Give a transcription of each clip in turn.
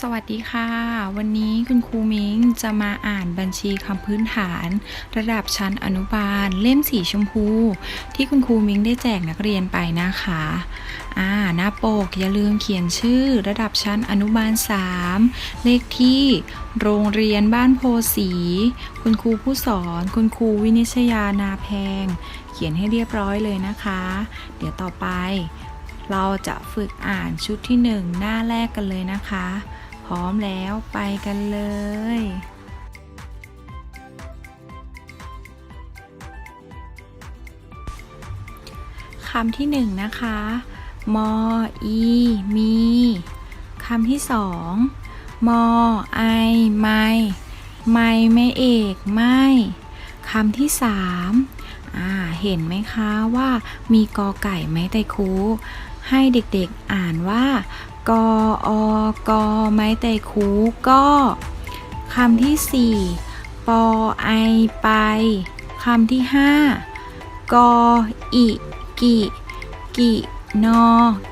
สวัสดีค่ะ วันนี้คุณครูมิ้งจะมาอ่านบัญชีคำพื้นฐาน ระดับชั้นอนุบาล เล่มสีชมพู ที่คุณครูมิ้งได้แจกนักเรียนไปนะคะอ่าหน้าปกอย่าลืมเขียนชื่อ ระดับชั้นอนุบาล 3 เลขที่ โรงเรียนบ้านโพสี คุณครูผู้สอน คุณครูวินิชยานาแพง เขียนให้เรียบร้อยเลยนะคะ เดี๋ยวต่อไป เราจะฝึกอ่านชุดที่หนึ่งหน้าแรกกันเลยนะคะ พร้อมแล้วไปกันเลย คำที่หนึ่งนะคะ มอี มี คำที่สองมอไอ ไม่ ไม่ไม่เอก ไม่คำที่สามอ่า เห็นไหมคะว่ามีกอไก่ไหม้ไตคู ให้เด็กๆอ่านว่ากออกอไม้ไตคูก็คำที่สี่ปอไอไปคำที่ห้ากออิกิกินอ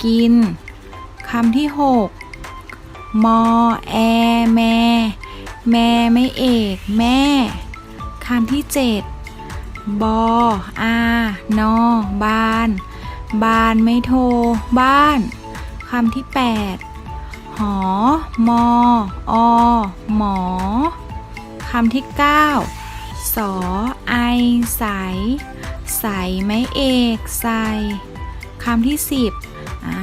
กินคำที่หกมอแอแม แม่ไม่เอกแม่คำที่เจ็ดบออานอบาน บ้านไม่โทร บ้าน คำที่แปดหอ มอ อ หมอ คำที่เก้าสอ ไอ ใส ใสไม่เอกใสคำที่สิบอ่า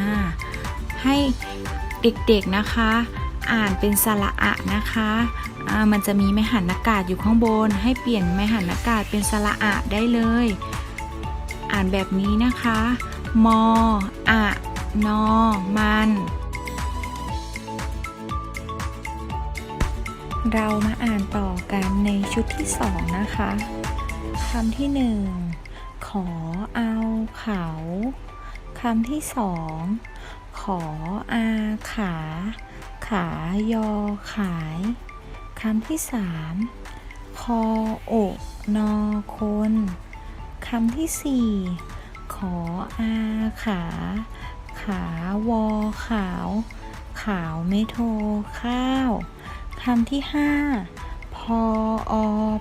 ให้เด็กๆนะคะ อ่านเป็นสระอะนะคะมันจะมีไม้หันอากาศอยู่ข้างบน ให้เปลี่ยนไม้หันอากาศเป็นสระอะได้เลย อ่านแบบนี้นะคะ มออะนอ มัน เรามาอ่านต่อกันในชุดที่สองนะคะคำที่หนึ่งขอเอาเขาคำที่สองขออาขา ขายอขายคำที่สามคออกนอคนคำที่สี่ ขออาขา ขาวอขาว ขาวไม่โทรข้าวคำที่ห้าพออ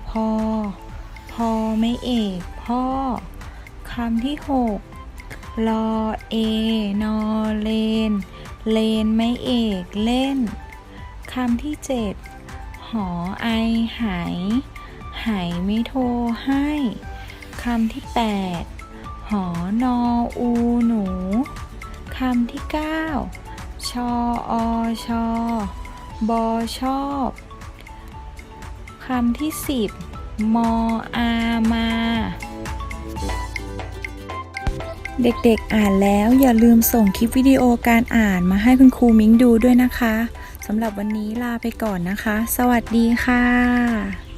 พอ พอไม่เอกพ่อคำที่หกลอเอนอเลน เลนไม่เอกเล่น คำที่เจ็ดหอไอไหไหไม่โทรให้ คำที่แปด หอนออูหนูคำที่เก้าชออชอบอชอบคำที่สิบมออามา เด็กๆอ่านแล้วอย่าลืมส่งคลิปวิดีโอการอ่านมาให้คุณครูมิ้งดูด้วยนะคะสำหรับวันนี้ลาไปก่อนนะคะ สวัสดีค่ะ